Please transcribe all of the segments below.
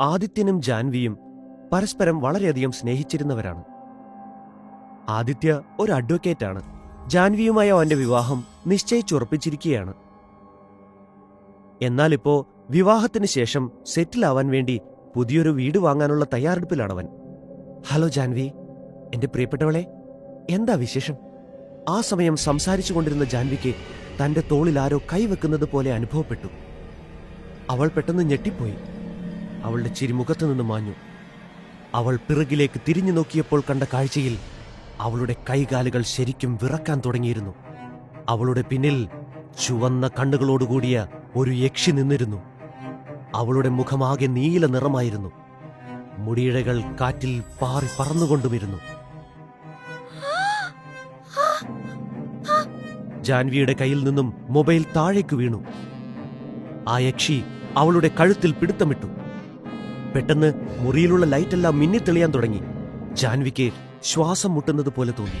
ആദിത്യനും ജാൻവിയും പരസ്പരം വളരെയധികം സ്നേഹിച്ചിരുന്നവരാണ്. ആദിത്യ ഒരു അഡ്വക്കേറ്റാണ്. ജാൻവിയുമായ അവന്റെ വിവാഹം നിശ്ചയിച്ചുറപ്പിച്ചിരിക്കുകയാണ്. എന്നാലിപ്പോ വിവാഹത്തിന് ശേഷം സെറ്റിലാവാൻ വേണ്ടി പുതിയൊരു വീട് വാങ്ങാനുള്ള തയ്യാറെടുപ്പിലാണവൻ. ഹലോ ജാൻവി എന്റെ പ്രിയപ്പെട്ടവളെ എന്താ വിശേഷം? ആ സമയം സംസാരിച്ചുകൊണ്ടിരുന്ന ജാൻവിക്ക് തന്റെ തോളിൽ ആരോ കൈവെക്കുന്നത് പോലെ അനുഭവപ്പെട്ടു. അവൾ പെട്ടെന്ന് ഞെട്ടിപ്പോയി. അവളുടെ ചിരിമുഖത്തു നിന്ന് മാഞ്ഞു. അവൾ പിറകിലേക്ക് തിരിഞ്ഞു നോക്കിയപ്പോൾ കണ്ട കാഴ്ചയിൽ അവളുടെ കൈകാലുകൾ ശരിക്കും വിറക്കാൻ തുടങ്ങിയിരുന്നു. അവളുടെ പിന്നിൽ ചുവന്ന കണ്ണുകളോടുകൂടിയ ഒരു യക്ഷി നിന്നിരുന്നു. അവളുടെ മുഖമാകെ നീല നിറമായിരുന്നു. മുടിയിഴകൾ കാറ്റിൽ പാറി പറന്നുകൊണ്ടുമിരുന്നു. ജാൻവിയുടെ കയ്യിൽ നിന്നും മൊബൈൽ താഴേക്ക് വീണു. ആ യക്ഷി അവളുടെ കഴുത്തിൽ പിടുത്തമിട്ടു. പെട്ടെന്ന് മുറിയിലുള്ള ലൈറ്റെല്ലാം മിന്നിത്തെളിയാൻ തുടങ്ങി. ജാൻവിക്ക് ശ്വാസം മുട്ടുന്നത് പോലെ തോന്നി.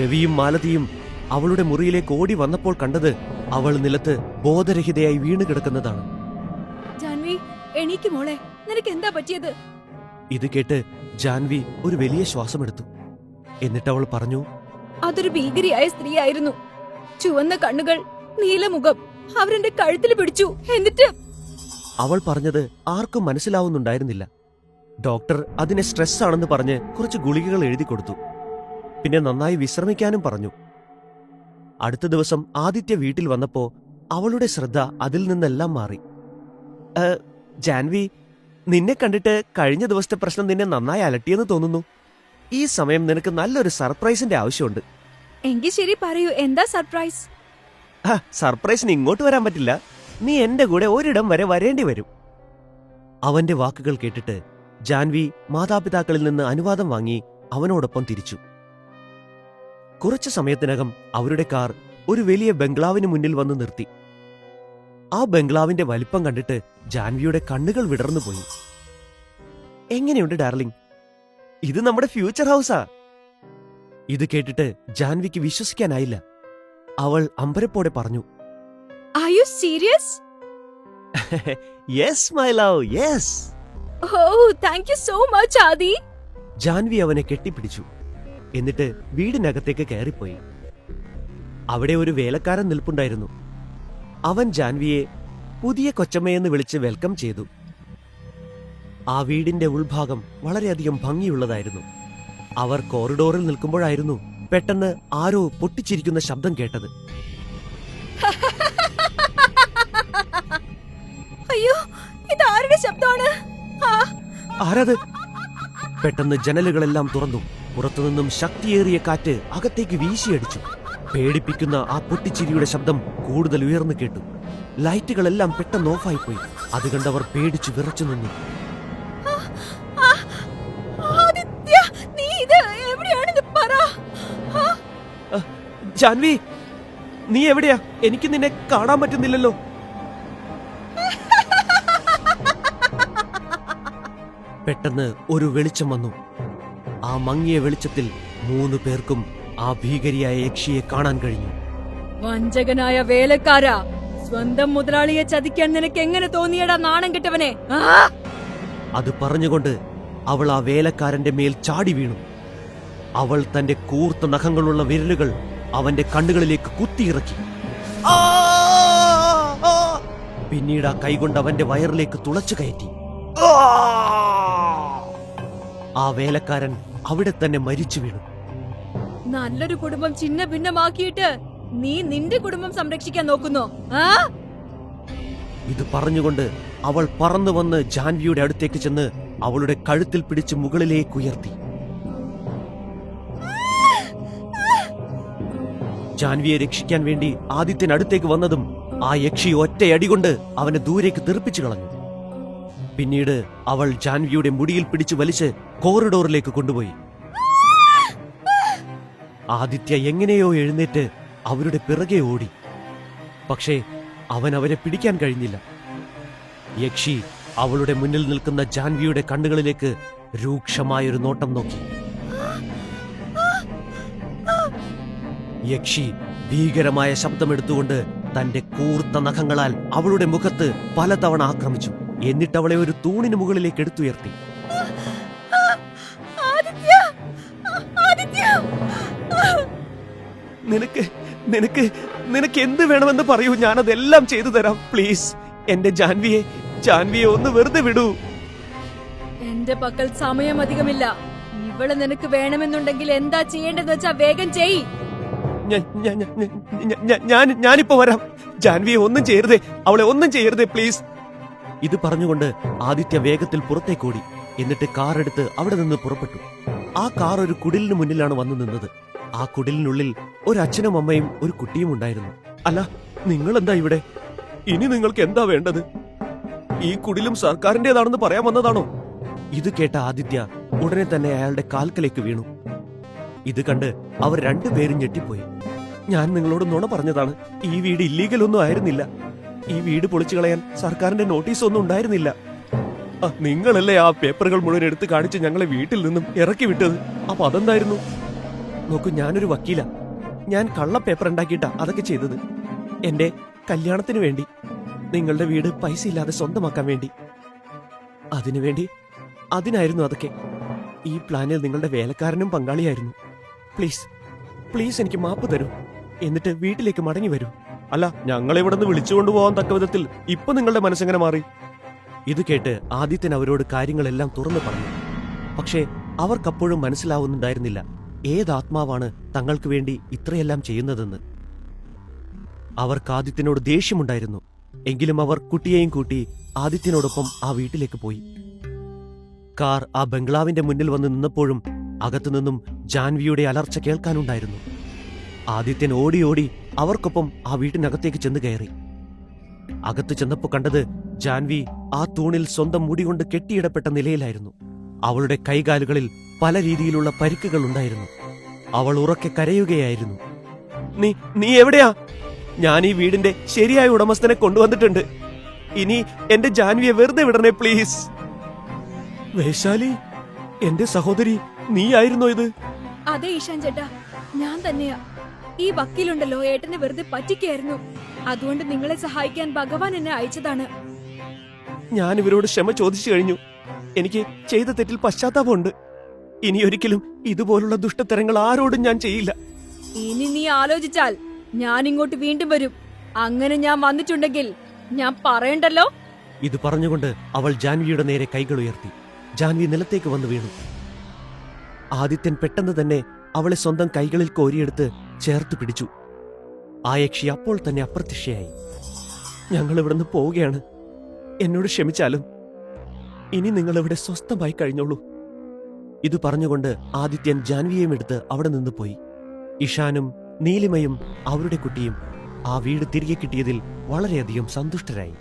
രവിയും മാലതിയും അവളുടെ മുറിയിലേക്ക് ഓടി വന്നപ്പോൾ കണ്ടത് അവൾ നിലത്ത് ബോധരഹിതയായി വീണു കിടക്കുന്നതാണ്. ജാൻവി എണീക്ക് മോളെ. നിനക്ക് എന്താ പറ്റിയത്? ഇത് കേട്ട് ജാൻവി ഒരു വലിയ ശ്വാസം എടുത്തു എന്നിട്ട് അവൾ പറഞ്ഞു അതൊരു ഭീകരിയായ സ്ത്രീയായിരുന്നു. ചുവന്ന കണ്ണുകൾ നീലമുഖം. അവരെന്റെ കഴുത്തിൽ പിടിച്ചു. എന്നിട്ട് അവൾ പറഞ്ഞത് ആർക്കും മനസ്സിലാവുന്നുണ്ടായിരുന്നില്ല. ഡോക്ടർ അതിനെ സ്ട്രെസ് ആണെന്ന് പറഞ്ഞ് കുറച്ച് ഗുളികകൾ എഴുതി കൊടുത്തു. പിന്നെ നന്നായി വിശ്രമിക്കാനും പറഞ്ഞു. അടുത്ത ദിവസം ആദിത്യ വീട്ടിൽ വന്നപ്പോ അവളുടെ ശ്രദ്ധ അതിൽ നിന്നെല്ലാം മാറി. "ഏ, ജാൻവി നിന്നെ കണ്ടിട്ട് കഴിഞ്ഞ ദിവസത്തെ പ്രശ്നം നിന്നെ നന്നായി അലട്ടിയെന്ന് തോന്നുന്നു. ഈ സമയം നിനക്ക് നല്ലൊരു സർപ്രൈസിന്റെ ആവശ്യമുണ്ട്. എങ്കിൽ ശരി പറയൂ എന്താ സർപ്രൈസ്? സർപ്രൈസിന് ഇങ്ങോട്ട് വരാൻ പറ്റില്ല. നീ എന്റെ കൂടെ ഒരിടം വരെ വരേണ്ടി വരും. അവന്റെ വാക്കുകൾ കേട്ടിട്ട് ജാൻവി മാതാപിതാക്കളിൽ നിന്ന് അനുവാദം വാങ്ങി അവനോടൊപ്പം തിരിച്ചു. കുറച്ചു സമയത്തിനകം അവരുടെ കാർ ഒരു വലിയ ബംഗ്ലാവിന് മുന്നിൽ വന്ന് നിർത്തി. ആ ബംഗ്ലാവിന്റെ വലിപ്പം കണ്ടിട്ട് ജാൻവിയുടെ കണ്ണുകൾ വിടർന്നുപോയി എങ്ങനെയുണ്ട് ഡാർലിംഗ്? ഇത് നമ്മുടെ ഫ്യൂച്ചർ ഹൗസാ. ഇത് കേട്ടിട്ട് ജാൻവിക്ക് വിശ്വസിക്കാനായില്ല. അവൾ അമ്പരപ്പോടെ പറഞ്ഞു are you serious? Yes my love yes oh thank you so much Adi Janvi അവനെ കെട്ടിപ്പിടിച്ചു. എന്നിട്ട് വീടിനകത്തേക്ക് കയറിപ്പോയി. അവിടെ ഒരു വേലക്കാരൻ നിൽപ്പുണ്ടായിരുന്നു. അവൻ ജാൻവിയെ പുതിയ കൊച്ചമ്മയെന്ന് വിളിച്ച് വെൽക്കം ചെയ്തു. ആ വീടിന്റെ ഉൾഭാഗം വളരെയധികം ഭംഗിയുള്ളതായിരുന്നു. അവർ കോറിഡോറിൽ നിൽക്കുമ്പോഴായിരുന്നു പെട്ടെന്ന് ആരോ പൊട്ടിച്ചിരിക്കുന്ന ശബ്ദം കേട്ടത്. അയ്യോ ഇത് ആരുടെ ശബ്ദമാണ്? ആരത്? പെട്ടെന്ന് ജനലുകളെല്ലാം തുറന്നു. പുറത്തുനിന്നും ശക്തിയേറിയ കാറ്റ് അകത്തേക്ക് വീശിയടിച്ചു. പേടിപ്പിക്കുന്ന ആ പൊട്ടിച്ചിരിയുടെ ശബ്ദം കൂടുതൽ ഉയർന്നു കേട്ടു. ലൈറ്റുകളെല്ലാം പെട്ടെന്ന് ഓഫായി പോയി അത് കണ്ടവർ പേടിച്ചു വിറച്ചു നിന്നു. ജാൻവി നീ എവിടെയാ? എനിക്ക് നിന്നെ കാണാൻ പറ്റുന്നില്ലല്ലോ. പെട്ടെന്ന് ഒരു വെളിച്ചം വന്നു. ആ മങ്ങിയ വെളിച്ചത്തിൽ മൂന്ന് പേർക്കും ആ ഭീകരിയായ യക്ഷിയെ കാണാൻ കഴിഞ്ഞു. വഞ്ചകനായ വേലക്കാരാ സ്വന്തം മുതലാളിയെ ചതിക്കാൻ നിനക്ക് എങ്ങനെ തോന്നിയടാ നാണം കിട്ടവനെ? അത് പറഞ്ഞുകൊണ്ട് അവൾ ആ വേലക്കാരന്റെ മേൽ ചാടി വീണു. അവൾ തന്റെ കൂർത്ത നഖങ്ങളുള്ള വിരലുകൾ അവന്റെ കണ്ണുകളിലേക്ക് കുത്തിയിറക്കി! പിന്നീട് ആ കൈകൊണ്ട് അവന്റെ വയറിലേക്ക് തുളച്ചു കയറ്റി. ആ! വേലക്കാരൻ അവിടെ തന്നെ മരിച്ചു വീണു. നല്ലൊരു കുടുംബം ചിന്ന ഭിന്നമാക്കിയിട്ട് നീ നിന്റെ കുടുംബം സംരക്ഷിക്കാൻ നോക്കുന്നോ. ഇത് പറഞ്ഞുകൊണ്ട് അവൾ പറന്നു വന്ന് ജാൻവിയുടെ അടുത്തേക്ക് ചെന്ന് അവളുടെ കഴുത്തിൽ പിടിച്ച് മുകളിലേക്ക് ഉയർത്തി. ജാൻവിയെ രക്ഷിക്കാൻ വേണ്ടി ആദിത്യൻ അടുത്തേക്ക് വന്നതും ആ യക്ഷി ഒറ്റയടി കൊണ്ട് അവനെ ദൂരേക്ക് തെറിപ്പിച്ചു കളഞ്ഞു. പിന്നീട് അവൾ ജാൻവിയുടെ മുടിയിൽ പിടിച്ചു വലിച്ച് കോറിഡോറിലേക്ക് കൊണ്ടുപോയി. ആദിത്യ എങ്ങനെയോ എഴുന്നേറ്റ് അവരുടെ പിറകെ ഓടി. പക്ഷേ അവൻ അവരെ പിടിക്കാൻ കഴിഞ്ഞില്ല. യക്ഷി അവളുടെ മുന്നിൽ നിൽക്കുന്ന ജാൻവിയുടെ കണ്ണുകളിലേക്ക് രൂക്ഷമായൊരു നോട്ടം നോക്കി. യക്ഷി ഭീകരമായ ശബ്ദമെടുത്തുകൊണ്ട് തന്റെ കൂർത്ത നഖങ്ങളാൽ അവളുടെ മുഖത്ത് പലതവണ ആക്രമിച്ചു. എന്നിട്ട് അവളെ ഒരു തൂണിന് മുകളിലേക്ക് എടുത്തുയർത്തി. നിനക്ക് നിനക്ക് നിനക്ക് എന്ത് വേണമെന്ന് പറയൂ ഞാനതെല്ലാം ചെയ്തു തരാം. പ്ലീസ് എന്റെ ജാൻവിയെ ജാൻവിയെ ഒന്ന് വെറുതെ വിടൂ. എന്റെ പക്കൽ സമയം അധികമില്ല. ഇവൾ നിനക്ക് വേണമെന്നുണ്ടെങ്കിൽ എന്താ ചെയ്യേണ്ടതെന്ന് വെച്ചാ വേഗം ചെയ്. ഞാനിപ്പോ വരാം. ജാൻവിയെ ഒന്നും ചെയ്യരുതേ അവളെ ഒന്നും ചെയ്യരുതേ പ്ലീസ്. ഇത് പറഞ്ഞുകൊണ്ട് ആദിത്യ വേഗത്തിൽ പുറത്തേക്കോടി. എന്നിട്ട് കാർ എടുത്ത് അവിടെ നിന്ന് പുറപ്പെട്ടു. ആ കാർ ഒരു കുടിലിന് മുന്നിലാണ് വന്നു നിന്നത്. ആ കുടിലിനുള്ളിൽ ഒരു അച്ഛനും അമ്മയും ഒരു കുട്ടിയും ഉണ്ടായിരുന്നു. അല്ല നിങ്ങൾ എന്താ ഇവിടെ? ഇനി നിങ്ങൾക്ക് എന്താ വേണ്ടത്? ഈ കുടിലും സർക്കാരിന്റേതാണെന്ന് പറയാൻ വന്നതാണോ? ഇത് കേട്ട ആദിത്യ ഉടനെ തന്നെ അയാളുടെ കാൽക്കലേക്ക് വീണു. ഇത് കണ്ട് അവർ രണ്ടുപേരും ഞെട്ടിപ്പോയി. ഞാൻ നിങ്ങളോട് നുണ പറഞ്ഞതാണ്. ഈ വീട് ഇല്ലീഗൽ ഒന്നും ആയിരുന്നില്ല. ഈ വീട് പൊളിച്ചു കളയാൻ സർക്കാരിന്റെ നോട്ടീസ് ഒന്നും ഉണ്ടായിരുന്നില്ല. നിങ്ങളല്ലേ ആ പേപ്പറുകൾ മുഴുവൻ എടുത്ത് കാണിച്ച് ഞങ്ങളെ വീട്ടിൽ നിന്നും ഇറക്കി വിട്ടത്? അപ്പൊ അതെന്തായിരുന്നു? നോക്കൂ ഞാനൊരു വക്കീല. ഞാൻ കള്ള പേപ്പർ ഉണ്ടാക്കിയിട്ടാ അതൊക്കെ ചെയ്തത്. എന്റെ കല്യാണത്തിന് വേണ്ടി നിങ്ങളുടെ വീട് പൈസ ഇല്ലാതെ സ്വന്തമാക്കാൻ വേണ്ടി. അതിനുവേണ്ടി അതിനായിരുന്നു അതൊക്കെ. ഈ പ്ലാനിൽ നിങ്ങളുടെ വേലക്കാരനും പങ്കാളിയായിരുന്നു. പ്ലീസ് പ്ലീസ് എനിക്ക് മാപ്പ് തരൂ. എന്നിട്ട് വീട്ടിലേക്ക് മടങ്ങി വരൂ. അല്ല ഞങ്ങളെ ഇവിടെ നിന്ന് വിളിച്ചുകൊണ്ടു പോകാൻ തക്ക വിധത്തിൽ ഇപ്പൊ നിങ്ങളുടെ മനസ്സെങ്ങനെ മാറി? ഇത് കേട്ട് ആദിത്യൻ അവരോട് കാര്യങ്ങളെല്ലാം തുറന്നു പറഞ്ഞു. പക്ഷേ അവർക്കപ്പോഴും മനസ്സിലാവുന്നുണ്ടായിരുന്നില്ല ഏത് ആത്മാവാണ് തങ്ങൾക്ക് വേണ്ടി ഇത്രയെല്ലാം ചെയ്യുന്നതെന്ന്. അവർക്ക് ആദിത്യനോട് ദേഷ്യമുണ്ടായിരുന്നു. എങ്കിലും അവർ കുട്ടിയെയും കൂട്ടി ആദിത്യനോടൊപ്പം ആ വീട്ടിലേക്ക് പോയി. കാർ ആ ബംഗ്ലാവിന്റെ മുന്നിൽ വന്ന് നിന്നപ്പോഴും അകത്തുനിന്നും ജാൻവിയുടെ അലർച്ച കേൾക്കാനുണ്ടായിരുന്നു. ആദിത്യൻ ഓടി ഓടി അവർക്കൊപ്പം ആ വീട്ടിനകത്തേക്ക് ചെന്ന് കയറി. അകത്ത് ചെന്നപ്പോ കണ്ടത് ജാൻവി ആ തൂണിൽ സ്വന്തം മുടി കൊണ്ട് കെട്ടിയിടപ്പെട്ട നിലയിലായിരുന്നു. അവളുടെ കൈകാലുകളിൽ പല രീതിയിലുള്ള പരിക്കുകൾ ഉണ്ടായിരുന്നു. അവൾ ഉറക്കെ കരയുകയായിരുന്നു. നീ നീ എവിടെയാ? ഞാൻ ഈ വീടിന്റെ ശരിയായ ഉടമസ്ഥനെ കൊണ്ടുവന്നിട്ടുണ്ട്. ഇനി എന്റെ ജാൻവിയെ വെറുതെ വിടണേ പ്ലീസ്. വൈശാലി എന്റെ സഹോദരി നീയായിരുന്നോ ഇത്? അതെ ഈശാൻ ചേട്ടാ. ഞാൻ തന്നെയാ. ഈ വക്കീലുണ്ടല്ലോ ഏട്ടനെ വെറുതെ പറ്റിക്കായിരുന്നു. അതുകൊണ്ട് നിങ്ങളെ സഹായിക്കാൻ ഭഗവാൻ എന്നെ അയച്ചതാണ്. ഞാൻ ഇവരോട് ക്ഷമ ചോദിച്ചു കഴിഞ്ഞു. എനിക്ക് ചെയ്ത തെറ്റിൽ പശ്ചാത്താപമുണ്ട്. ഇനി ഒരിക്കലും ഇതുപോലുള്ള ദുഷ്ടത്തരങ്ങൾ ആരോടും ഞാൻ ചെയ്യില്ല. ഇനി നീ ആലോചിച്ചാൽ ഞാൻ ഇങ്ങോട്ട് വീണ്ടും വരും. അങ്ങനെ ഞാൻ വന്നിട്ടുണ്ടെങ്കിൽ ഞാൻ പറയണ്ടല്ലോ? ഇത് പറഞ്ഞുകൊണ്ട് അവൾ ജാൻവിയുടെ നേരെ കൈകൾ ഉയർത്തി. ജാൻവി നിലത്തേക്ക് വന്ന് വീണു. ആദിത്യൻ പെട്ടെന്ന് തന്നെ അവളെ സ്വന്തം കൈകളിൽ കോരിയെടുത്ത് ചേർത്ത് പിടിച്ചു. ആ യക്ഷി അപ്പോൾ തന്നെ അപ്രത്യക്ഷയായി. ഞങ്ങൾ ഇവിടുന്ന് പോവുകയാണ്. എന്നോട് ക്ഷമിച്ചാലും ഇനി നിങ്ങൾ ഇവിടെ സ്വസ്ഥമായി കഴിഞ്ഞോളൂ. ഇത് പറഞ്ഞുകൊണ്ട് ആദിത്യൻ ജാൻവിയെയും എടുത്ത് അവിടെ നിന്ന് പോയി. ഇഷാനും നീലിമയും അവരുടെ കുട്ടിയും ആ വീട് തിരികെ കിട്ടിയതിൽ വളരെയധികം സന്തുഷ്ടരായി.